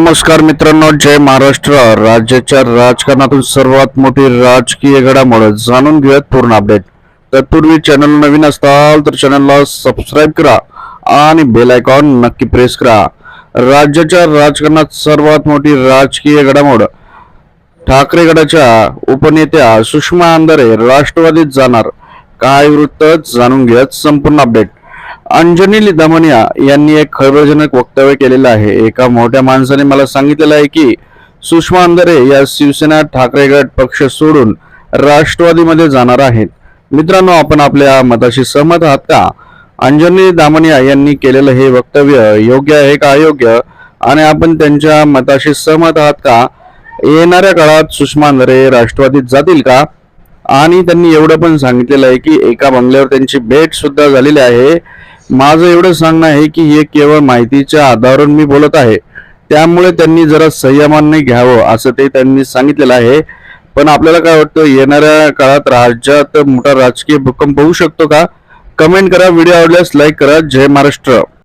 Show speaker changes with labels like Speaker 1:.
Speaker 1: नमस्कार मित्रांनो जय महाराष्ट्र. राज्याच्या राजकारणातून सर्वात मोठी राजकीय घडामोड जाणून घेऊयात पूर्ण अपडेट तत्पूर्वी चॅनल नवीन असताल तर चॅनलला सबस्क्राईब करा आणि बेल आयकॉन नक्की प्रेस करा. राज्याच्या राजकारणात सर्वात मोठी राजकीय घडामोड ठाकरे गटाच्या उपनेत्या सुषमा अंधारे राष्ट्रवादीत जाणार. काय वृत्त जाणून घेत संपूर्ण अपडेट अंजनी दमनिया यांनी एक खळबळजनक वक्तव्य केलेलं आहे. एका मोठ्या माणसाने मला सांगितलेलं आहे की सुषमा अंधारे या शिवसेना ठाकरे गट पक्ष सोडून राष्ट्रवादीमध्ये जाणार आहेत. मित्रांनो आपण आपल्या मताशी सहमत आहात का? अंजनी दामनिया यांनी केलेलं हे वक्तव्य योग्य आहे का अयोग्य? आणि आपण त्यांच्या मताशी सहमत आहात का? येणाऱ्या काळात सुषमा अंधारे राष्ट्रवादीत जातील का? आणि त्यांनी एवढं पण सांगितलेलं आहे की एका बंगल्यावर त्यांची भेट सुद्धा झालेली आहे. माझं एवढं सांगणं आहे की हे केवळ माहितीच्या आधारावर मी बोलत आहे. त्यामुळे त्यांनी जरा संयमाने घ्यावं असं ते त्यांनी सांगितलेलं आहे. पण आपल्याला काय वाटतं येणाऱ्या काळात राज्यात मोठा राजकीय भूकंप होऊ शकतो का? कमेंट करा व्हिडिओ आवडल्यास लाईक करा. जय महाराष्ट्र.